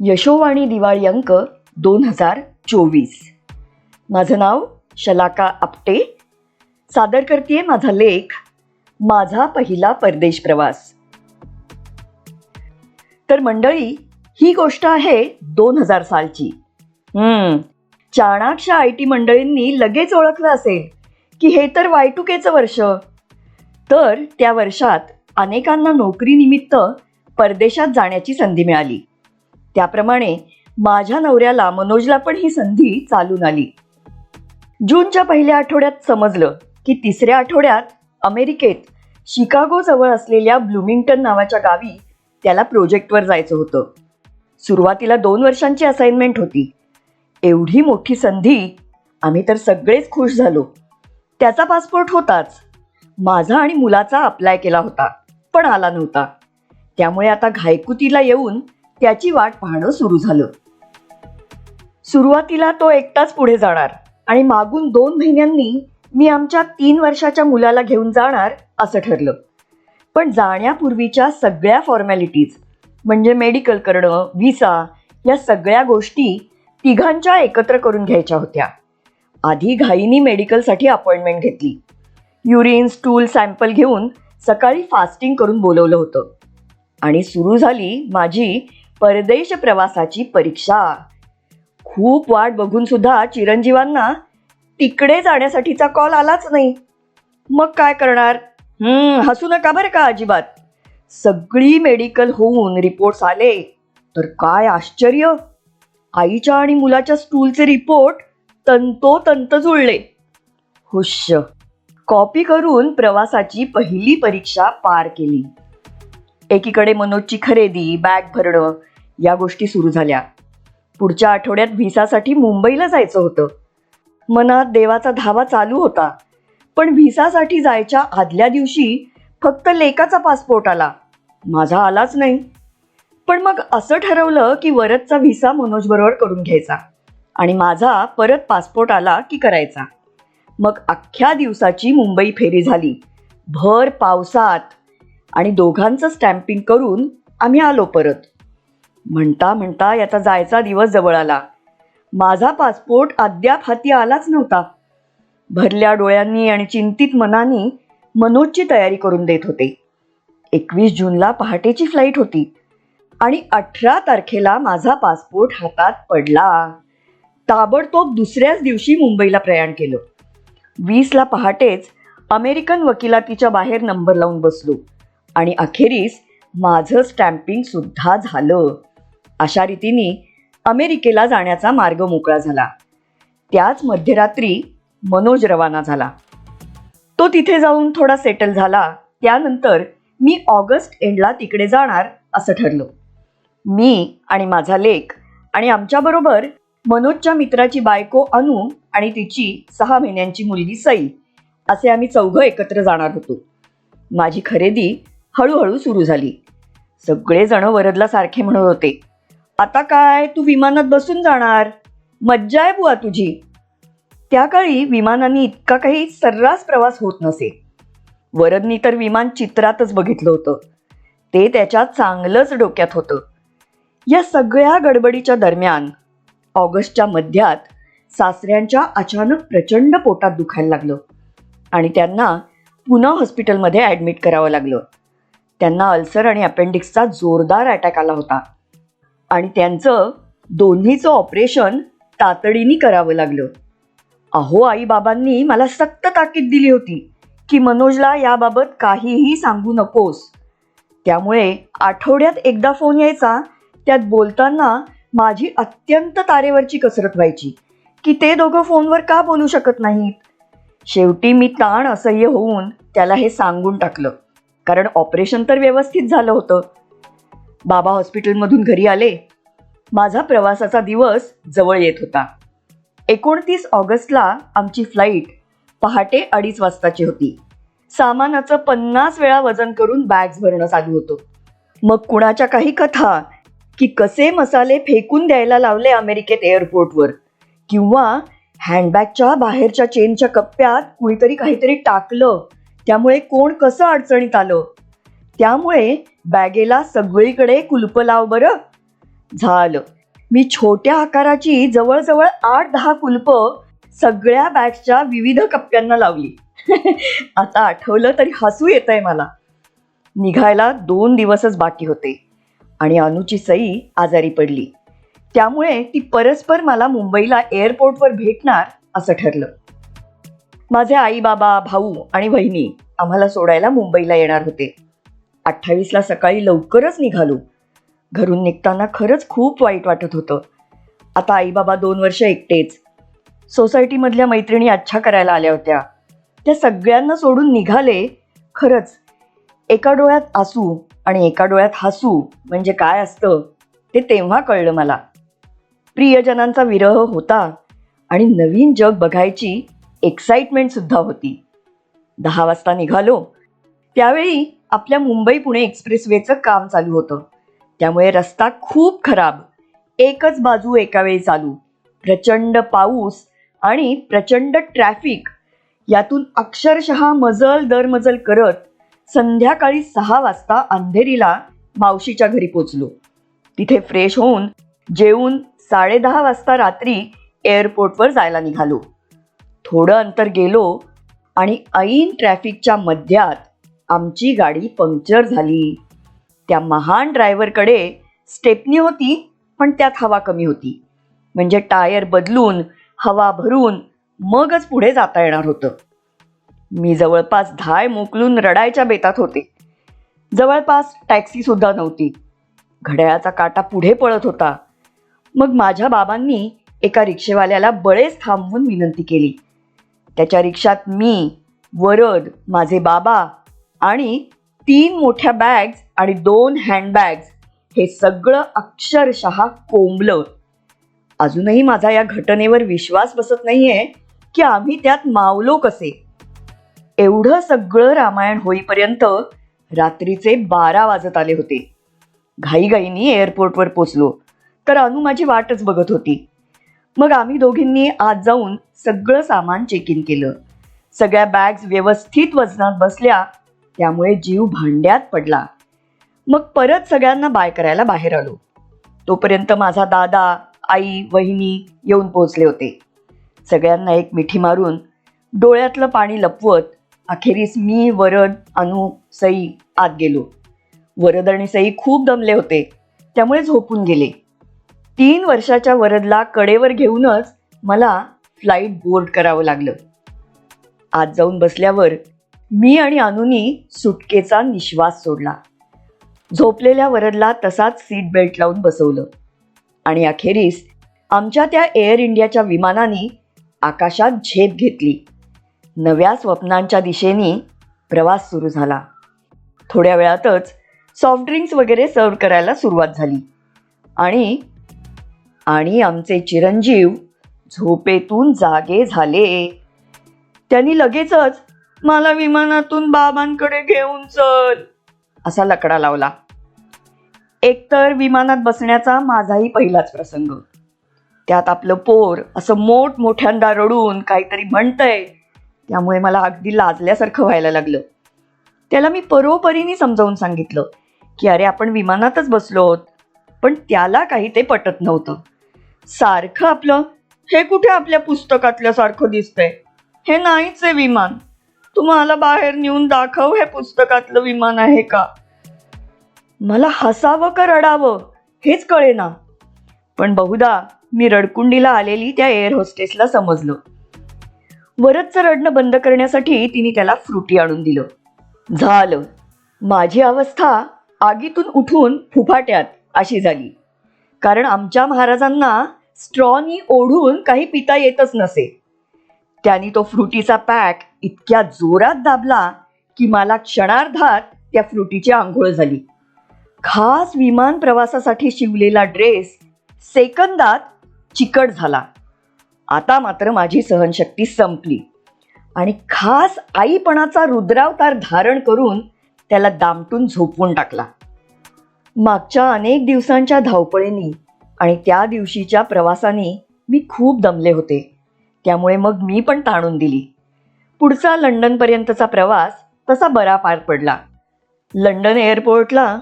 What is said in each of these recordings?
यशोवाणी दिवाळी अंक दोन हजार चोवीस. माझं नाव शलाका आपटे. सादर करते माझा लेख माझा पहिला परदेश प्रवास. तर मंडळी ही गोष्ट आहे दोन हजार सालची. हम्म चाणाक्ष आय टी मंडळींनी लगेच ओळखलं असेल की हे तर वाय टू केचं वर्ष. तर त्या वर्षात अनेकांना नोकरीनिमित्त परदेशात जाण्याची संधी मिळाली. त्याप्रमाणे माझ्या नवऱ्याला मनोजला पण ही संधी चालून आली. जूनच्या पहिल्या आठवड्यात समजलं की तिसऱ्या आठवड्यात अमेरिकेत शिकागो जवळ असलेल्या ब्लुमिंग्टन नावाच्या गावी त्याला प्रोजेक्टवर जायचं होतं. सुरुवातीला दोन वर्षांची असाइनमेंट होती. एवढी मोठी संधी आम्ही तर सगळेच खुश झालो. त्याचा पासपोर्ट होताच. माझा आणि मुलाचा अप्लाय केला होता पण आला नव्हता. त्यामुळे आता घायकुतीला येऊन त्याची वाट पाहणं सुरू झालं. सुरुवातीला तो एकटाच पुढे जाणार आणि मागून दोन महिन्यांनी मी आमच्या तीन वर्षाच्या मुलाला घेऊन जाणार असं ठरलं. पण जाण्यापूर्वीच्या सगळ्या फॉर्मॅलिटीज म्हणजे मेडिकल करणं व्हिसा या सगळ्या गोष्टी तिघांच्या एकत्र करून घ्यायच्या होत्या. आधी घाईनी मेडिकलसाठी अपॉइंटमेंट घेतली. युरिन स्टूल सॅम्पल घेऊन सकाळी फास्टिंग करून बोलवलं होतं. आणि सुरू झाली माझी परदेश प्रवासाची परीक्षा. खूप वाट बघून सुद्धा चिरंजीवांना तिकडे जाण्यासाठीचा कॉल आलाच नाही. मग काय करणार? हसू नका बरं का अजिबात. सगळी मेडिकल होऊन रिपोर्ट्स आले. तर काय आश्चर्य? आईच्या आणि मुलाच्या स्टूलचे रिपोर्ट तंतोतंत जुळले. हुश्य कॉपी करून प्रवासाची पहिली परीक्षा पार केली. एकीकडे मनोजची खरेदी बॅग भरणं या गोष्टी सुरू झाल्या. पुढच्या आठवड्यात व्हिसासाठी मुंबईला जायचं होतं. मनात देवाचा धावा चालू होता. पण व्हिसासाठी जायच्या आदल्या दिवशी फक्त लेकाचा पासपोर्ट आला. माझा आलाच नाही. पण मग असं ठरवलं की वरदचा व्हिसा मनोजबरोबर करून घ्यायचा आणि माझा परत पासपोर्ट आला की करायचा. मग अख्ख्या दिवसाची मुंबई फेरी झाली. भर पावसात आणि दोघांचं स्टॅम्पिंग करून आम्ही आलो परत. म्हणता म्हणता याचा जायचा दिवस जवळ आला. माझा पासपोर्ट अद्याप हाती आलाच नव्हता. भरल्या डोळ्यांनी आणि चिंतित मनाने मनोजची तयारी करून देत होते. एकवीस जूनला पहाटेची फ्लाईट होती आणि अठरा तारखेला माझा पासपोर्ट हातात पडला. ताबडतोब दुसऱ्याच दिवशी मुंबईला प्रयाण केलं. वीसला पहाटेच अमेरिकन वकिलातीच्या बाहेर नंबर लावून बसलो आणि अखेरीस माझं स्टॅम्पिंग सुद्धा झालं. अशा रीतीने अमेरिकेला जाण्याचा मार्ग मोकळा झाला. त्याच मध्यरात्री मनोज रवाना झाला. तो तिथे जाऊन थोडा सेटल झाला. त्यानंतर मी ऑगस्ट एंडला तिकडे जाणार असं ठरलं. मी आणि माझा लेख आणि आमच्याबरोबर मनोजच्या मित्राची बायको अनु आणि तिची सहा महिन्यांची मुलगी सई असे आम्ही चौघं एकत्र जाणार होतो. माझी खरेदी हळूहळू सुरू झाली. सगळेजण वरदला सारखे म्हणत होते आता काय? तू विमानात बसून जाणार. मज्जा आहे बुवा तुझी. त्या काळी विमानाने इतका काही सर्रास प्रवास होत नसे. वरदनी तर विमान चित्रातच बघितलं होतं. ते त्याच्या चांगलंच डोक्यात होतं. या सगळ्या गडबडीच्या दरम्यान ऑगस्टच्या मध्यात सासऱ्यांच्या अचानक प्रचंड पोटात दुखायला लागलं. आणि त्यांना पुन्हा हॉस्पिटलमध्ये ॲडमिट करावं लागलं. त्यांना अल्सर आणि अपेंडिक्सचा जोरदार अटॅक आला होता. आणि त्यांचं दोन्हीचं ऑपरेशन तातडीने करावं लागलं. अहो आईबाबांनी मला सक्त ताकीद दिली होती की मनोजला याबाबत काहीही सांगू नकोस. त्यामुळे आठवड्यात एकदा फोन यायचा त्यात बोलताना माझी अत्यंत तारेवरची कसरत व्हायची की ते दोघं फोनवर का बोलू शकत नाहीत? शेवटी मी ताण असह्य होऊन त्याला हे सांगून टाकलं. कारण ऑपरेशन तर व्यवस्थित झालं होतं. बाबा हॉस्पिटलमधून घरी आले. माझा प्रवासाचा दिवस जवळ येत होता. एकोणतीस ऑगस्टला आमची फ्लाईट पहाटे अडीच वाजताची होती. सामानाचं पन्नास वेळा वजन करून बॅग्स भरणं चालू होतं. मग कुणाच्या काही कथा की कसे मसाले फेकून द्यायला लावले अमेरिकेत एअरपोर्टवर किंवा हँडबॅगच्या बाहेरच्या चेनच्या कप्प्यात कुणीतरी काहीतरी टाकलं त्यामुळे कोण कसं अडचणीत आलं त्यामुळे बॅगेला सगळीकडे कुलप लाव बरं. झालं. मी छोट्या आकाराची जवळजवळ आठ दहा कुलप सगळ्या बॅगच्या विविध कप्प्यांना लावली. आता आठवलं तरी हसू येत आहे मला. निघायला दोन दिवसच बाकी होते. आणि अनुची सई आजारी पडली. त्यामुळे ती परस्पर मला मुंबईला एअरपोर्टवर भेटणार असं ठरलं. माझे आई बाबा भाऊ आणि बहिणी आम्हाला सोडायला मुंबईला येणार होते. अठ्ठावीसला सकाळी लवकरच निघालो. घरून निघताना खरंच खूप वाईट वाटत होतं. आता आई बाबा दोन वर्ष एकटेच. सोसायटीमधल्या मैत्रिणी अच्छा करायला आल्या होत्या. त्या सगळ्यांना सोडून निघाले. खरंच एका डोळ्यात आसू आणि एका डोळ्यात हसू म्हणजे काय असतं ते तेव्हा कळलं मला. प्रियजनांचा विरह होता आणि नवीन जग बघायची एक्साइटमेंट सुद्धा होती. दहा वाजता निघालो. त्यावेळी आपल्या मुंबई पुणे एक्सप्रेसवेचं काम चालू होतं. त्यामुळे रस्ता खूप खराब. एकच बाजू एका वेळी चालू. प्रचंड पाऊस आणि प्रचंड ट्रॅफिक. यातून अक्षरशः मजल दर मजल करत संध्याकाळी सहा वाजता अंधेरीला मावशीच्या घरी पोचलो. तिथे फ्रेश होऊन जेवून साडेदहा वाजता रात्री एअरपोर्टवर जायला निघालो. थोडं अंतर गेलो आणि ऐन ट्रॅफिकच्या मध्यात आमची गाडी पंक्चर झाली. त्या महान ड्रायव्हरकडे स्टेपनी होती पण त्यात हवा कमी होती. म्हणजे टायर बदलून हवा भरून मगच पुढे जाता येणार होतं. मी जवळपास धाय मोकलून रडायच्या बेतात होते. जवळपास टॅक्सीसुद्धा नव्हती. घड्याळाचा काटा पुढे पळत होता. मग माझ्या बाबांनी एका रिक्षेवाल्याला बळेच थांबवून विनंती केली. त्याच्या रिक्षात मी वरद माझे बाबा आणि तीन मोठ्या बॅग्स आणि दोन हँडबॅग्स हे सगळं अक्षरशः कोंबलं. अजूनही माझा या घटनेवर विश्वास बसत नाहीये की आम्ही त्यात मावलो कसे. एवढं सगळं रामायण होईपर्यंत रात्रीचे बारा वाजत आले होते. घाईघाईनी एअरपोर्टवर पोचलो. तर अनु माझी वाटच बघत होती. मग आम्ही दोघींनी आत जाऊन सगळं सामान चेक इन केलं. सगळ्या बॅग्स व्यवस्थित वजनात बसल्या त्यामुळे जीव भांड्यात पडला. मग परत सगळ्यांना बाय करायला बाहेर आलो. तोपर्यंत माझा दादा आई वहिनी येऊन पोहोचले होते. सगळ्यांना एक मिठी मारून डोळ्यातलं पाणी लपवत अखेरीस मी वरद अनु सई आत गेलो. वरद आणि सई खूप दमले होते. त्यामुळे झोपून गेले. तीन वर्षाच्या वरदला कडेवर घेऊनच मला फ्लाईट बोर्ड करावं लागलं. आत जाऊन बसल्यावर मी आणि अनुनी सुटकेचा निश्वास सोडला. झोपलेल्या वरदला तसाच सीट बेल्ट लावून बसवलं. आणि अखेरीस आमच्या त्या एअर इंडियाच्या विमानाने आकाशात झेप घेतली. नव्या स्वप्नांच्या दिशेने प्रवास सुरू झाला. थोड्या वेळातच सॉफ्ट ड्रिंक्स वगैरे सर्व करायला सुरुवात झाली. आणि आणि आमचे चिरंजीव झोपेतून जागे झाले. त्यांनी लगेचच मला विमानातून बाबांकडे घेऊन चल. असा लकडा लावला. एकतर विमानात बसण्याचा माझाही पहिलाच प्रसंग. त्यात आपलं पोर असं मोठ मोठ्यांदा रडून काहीतरी म्हणतंय. त्यामुळे मला अगदी लाजल्यासारखं व्हायला लागलं. त्याला मी परोपरीने समजावून सांगितलं की अरे आपण विमानातच बसलो आहोत पण त्याला काही ते पटत नव्हतं. सारखं आपलं हे कुठे आपल्या पुस्तकातल्यासारखं दिसतंय? हे नाहीच आहे विमान. तुम्हाला बाहेर नेऊन दाखव हे पुस्तकातलं विमान आहे का? मला हसावं का रडावं हेच कळेना. पण बहुधा मी रडकुंडीला आलेली त्या एअर होस्टेसला समजलं. वरदचं रडणं बंद करण्यासाठी तिने त्याला फ्रुटी आणून दिलं. झालं. माझी अवस्था आगीतून उठून फुफाट्यात अशी झाली. कारण आमच्या महाराजांना स्ट्रॉनी ओढून काही पिता येतच नसे. त्यांनी तो फ्रुटीचा पॅक इतक्या जोरात दाबला की मला क्षणार्धात त्या फ्रुटीची आंघोळ झाली. खास विमान प्रवासासाठी शिवलेला ड्रेस सेकंदात चिकट झाला. आता मात्र माझी सहनशक्ती संपली आणि खास आईपणाचा रुद्रावतार धारण करून त्याला दामटून झोपवून टाकला. मागच्या अनेक दिवसांच्या धावपळीनी आणि त्या दिवशीच्या प्रवासाने मी खूप दमले होते. त्यामुळे मग मी पण ताणून दिली. पुढचा लंडनपर्यंतचा प्रवास तसा बरा पार पडला. लंडन एअरपोर्टला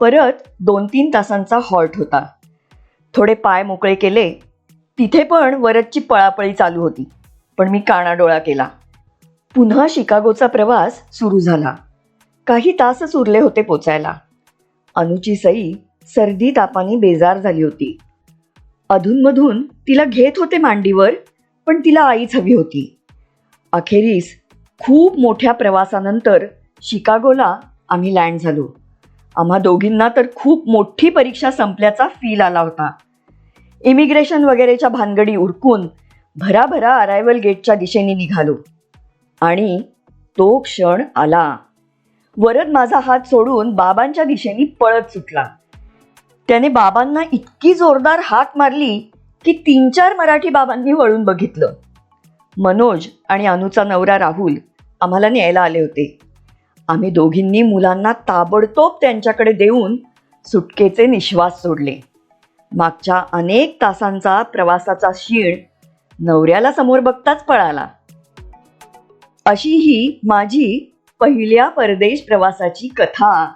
परत दोन तीन तासांचा हॉल्ट होता. थोडे पाय मोकळे केले. तिथे पण वरदची पळापळी चालू होती. पण मी कानाडोळा केला. पुन्हा शिकागोचा प्रवास सुरू झाला. काही तासच उरले होते पोचायला. अनुची सई सर्दी तापाने बेजार झाली होती. अधूनमधून तिला घेत होते मांडीवर पण तिला आईच हवी होती. अखेरीस खूप मोठ्या प्रवासानंतर शिकागोला आम्ही लँड झालो. आम्हा दोघींना तर खूप मोठी परीक्षा संपल्याचा फील आला होता. इमिग्रेशन वगैरेच्या भानगडी उरकून भराभरा अरायवल गेटच्या दिशेने निघालो. आणि तो क्षण आला. वरद माझा हात सोडून बाबांच्या दिशेने पळत सुटला. त्याने बाबांना इतकी जोरदार हाक मारली की तीन चार मराठी बाबांनी वळून बघितलं. मनोज आणि अनुचा नवरा राहुल आम्हाला न्यायला आले होते. आम्ही दोघींनी मुलांना ताबडतोब त्यांच्याकडे देऊन सुटकेचे निश्वास सोडले. मागच्या अनेक तासांचा प्रवासाचा शीण नवऱ्याला समोर बघताच पळाला. अशी ही माझी पहिल्या परदेश प्रवासाची कथा.